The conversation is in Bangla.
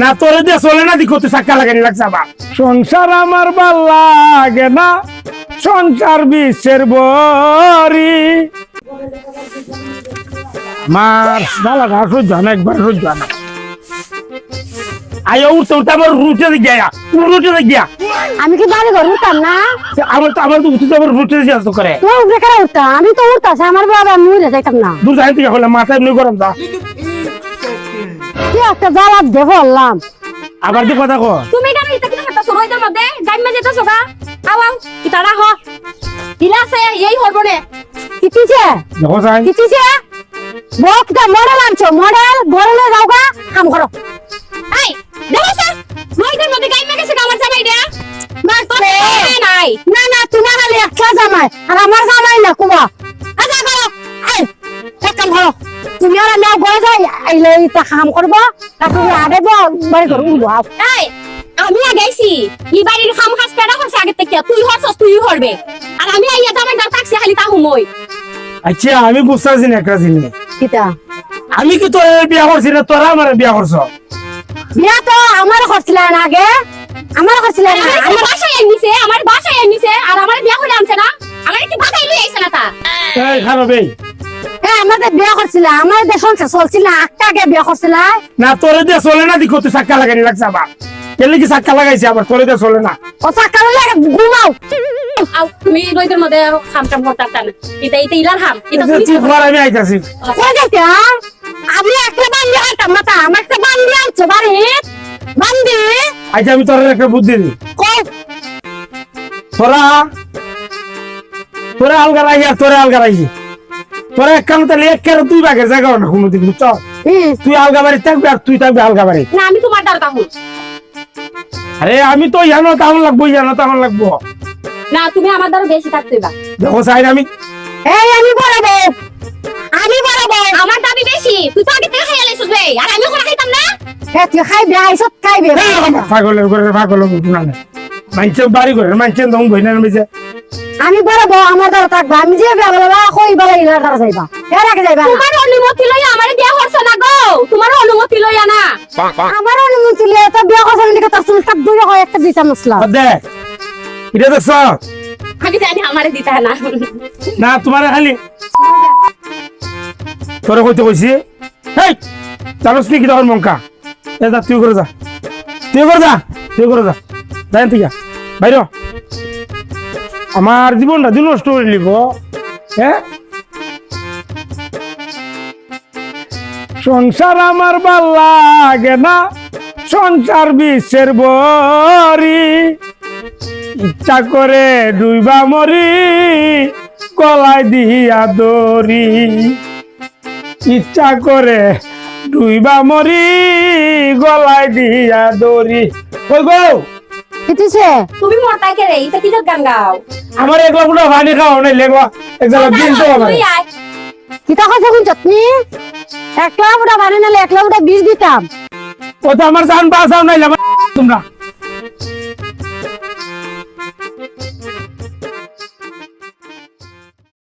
না তোরে দিয়ে চলে না তুই চাক্কা লাগানি লাগছে আবার সংসার আমার ভালো লাগে না সংসার বিশ্বের বরি। মার ভালো না সহ্য একবার সহ্য হয় না। আয় উঠতে উঠতে আমার রুটে গিয়া রুটে গিয়া। আমি কি বাড়ি ঘর উঠতাম না? আমার তো আমার তো উঠতে আমার রুটে করে। কেন উঠতাম? আমি তো উঠতাছি আমার বাবা উড়ে যাইতাম না। দূর যাই থেকে হলে মাথা এমনি গরম দা একটা জ্বালা দেহ আল্লাম আবার কি কথা কো তুমি কেন ইতা কিনা করতেছো? রইদের মধ্যে গাইমে যেতেছো গা। আও আও ইতা রাখ ইলা আছে এই হরবো নে। কিতিছে দেখো যাই। কিতিছে বকটা মডেল আনছো। মডেল মডেলে যাও গা। কাম করো। এই দেখছ রইদের মধ্যে গাইমে গেছে আমার জামাই দিয়া। না তোরে নাই? না না তোমার খালি একটা জামাই। আর আমার জামাই না কুমা। আচ্ছা করো। এই এক কাম করো। তুমি আর আইলে এটা কাম করব তারপরে আগে বাড়ি ঘর উঠবো আমি আগাইছি ই বাড়ির খাম খাস পেড়া করছে আগে থেকে? তুই হরছস তুই হরবে। আর আমি আইয়া জামাই দাও তাকছি খালি তা হুমই। আচ্ছা আমি বুঝতে না একটা জিনিস। কিতা? আমি কি তোর বিয়া করছি না তোরা আমার বিয়া করছ? বিয়া তো আমার করছিলেন আগে। আমার করছিলেন না আমার বাসায় আনিছে আমার বাসায় আনিছে আর আমার বিয়া করে আনছে না? আমার কি বাসায় লই আইছে না তা? এই খারাপ এই। আমাদের বিয়া করছিল আমার দেশ চলছিল না একটা আগে বিয়া করছিল? না তোরে দিয়ে চলে না দিকো তুই চাক্কা লাগানি লাগছে আবার। কেলে কি চাক্কা লাগাইছে আবার তোরে দিয়ে চলে না। ও চাকা লাগে ঘুমাও। তুমি রইদের মধ্যে খাম টাম করতে না। এটা এটা ইলার হাম এটা তুমি আমি আইতাছি। কই যাইতে? আমি একটা বান্দি হাঁটাম মাথা আমার একটা বান্দি আনছো বাড়ি বান্দি? আমি তোর একটা বুদ্ধি দিই। কই তোরা তোরা আলগা রাখি আর তোরা আলগা রাখি তোরা এক তাহলে এক বাগের জায়গা না কোনোদিন বুঝছ? হুম, তুই আলগা বাড়ি থাকবি আর তুই থাকবি আলগা বাড়ি না আমি তোমার আরে আমি তো জানো তেমন লাগবো জানো তেমন লাগবো। না তুমি আমার দ্বারা বেশি থাকতে বা দেখো সাইড আমি এই আমি বড়াবো আমি বড়াবো আমার দাবি বেশি। তুই তো আগে থেকে খাইয়া লাইছিস বে। আর আমি খাইতাম না। হে তুই খাইবি খাইবি। পাগলের করে পাগলের না মানছে বাড়ি করে মানছে দম বই না আমি বড়াবো আমার দ্বারা থাকব। আমি যে বেলা বেলা কই বেলা ইলার দ্বারা যাইবা। এর আগে যাইবা তোমার অনুমতি লইয়া আমার বিয়া হরছ না গো? তোমার অনুমতি লইয়া না। আমার অনুমতি লিয়ে তো বিয়া করছে আমি তার চুল কাট দূরে হয় একটা দিতাম মশলা। দেখ এটা দেখছ? আমি জানি আমারে দিতে না। না তোমার খালি। তোরে কইতে কইছি। হেই জানোস কি তখন মঙ্কা এ যা তুই করে যা। তুই করে যা তুই করে যা। যাই তুই যা বাইর। আমার জীবনটা দিন নষ্ট করে লিব হ্যাঁ? সংসার আমার ভালো লাগে না, সংসার বিশ্বের বরি। ইচ্ছা করে ডুইবা মরি কলায় দিয়া দরি ইচ্ছা করে ডুইবা মরি, গলায় দিয়া দরি কই গো? কিতিছে তুমি মরতাই কে রে এটা কি গান গাও? আমার একলা পুরো পানি খাও নাই লেগবা একলা দিন তো আমার কিতা কথা কোন চটনি একলা বুড়া বানি নালে একলা বুড়া বীজ দিতাম। ও তো আমার জান বাঁচাও নাই তোমরা।